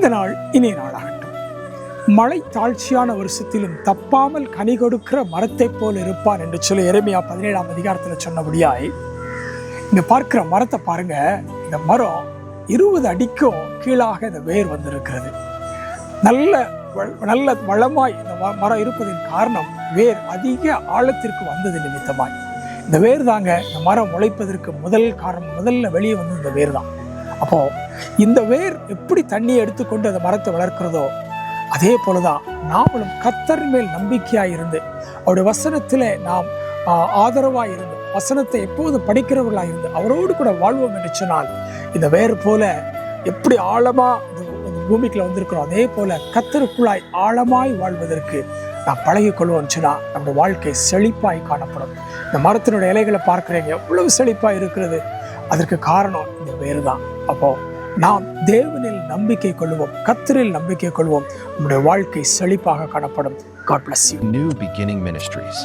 இந்த நாள் இனிய நாளாகட்டும். மழை தாழ்ச்சியான வருஷத்திலும் தப்பாமல் கனி கொடுக்கிற மரத்தைப் போல் இருப்பான் என்று சொல்லி எருமையா பதினேழாம் அதிகாரத்தில் சொன்னபடியாய் இந்த பார்க்கிற மரத்தை பாருங்க இந்த மரம் இருபது அடிக்கும் கீழாக இந்த வேர் வந்திருக்கிறது. நல்ல நல்ல வளமாய் இந்த ம- மரம் இருப்பதின் காரணம் வேர் அதிக ஆழத்திற்கு வந்தது நிமித்தமாய். இந்த வேர் தாங்க இந்த மரம் முளைப்பதற்கு முதல் காரணம் முதல்ல வெளியே வந்து இந்த வேர் தான் அப்போ இந்த வேர் எப்படி தண்ணியை எடுத்துக்கொண்டு அந்த மரத்தை வளர்க்கிறதோ அதே போலதான் நாமளும் கத்தர் மேல் நம்பிக்கையாக இருந்து அவருடைய வசனத்தில் நாம் ஆதரவாக இருந்து வசனத்தை எப்போது படிக்கிறவர்களாக இருந்து அவரோடு கூட வாழ்வோம் என்று சொன்னால் இந்த வேர் போல எப்படி ஆழமாக இந்த பூமிக்குள்ள வந்திருக்கிறோம் அதே போல கத்தருக்குள்ளாய் ஆழமாய் வாழ்வதற்கு நாம் பழகி கொள்வோம் சொன்னால் நம்முடைய வாழ்க்கை செழிப்பாய் காணப்படும். இந்த மரத்தினுடைய இலைகளை பார்க்குறீங்க எவ்வளவு செழிப்பாக இருக்கிறது. அதற்கு காரணம் இந்த வேர் தான் அப்போ நாம் தேவனில் நம்பிக்கை கொள்வோம் கத்தரில் நம்பிக்கை கொள்வோம். நம்முடைய வாழ்க்கை செழிப்பாக காணப்படும். God bless you new beginning ministries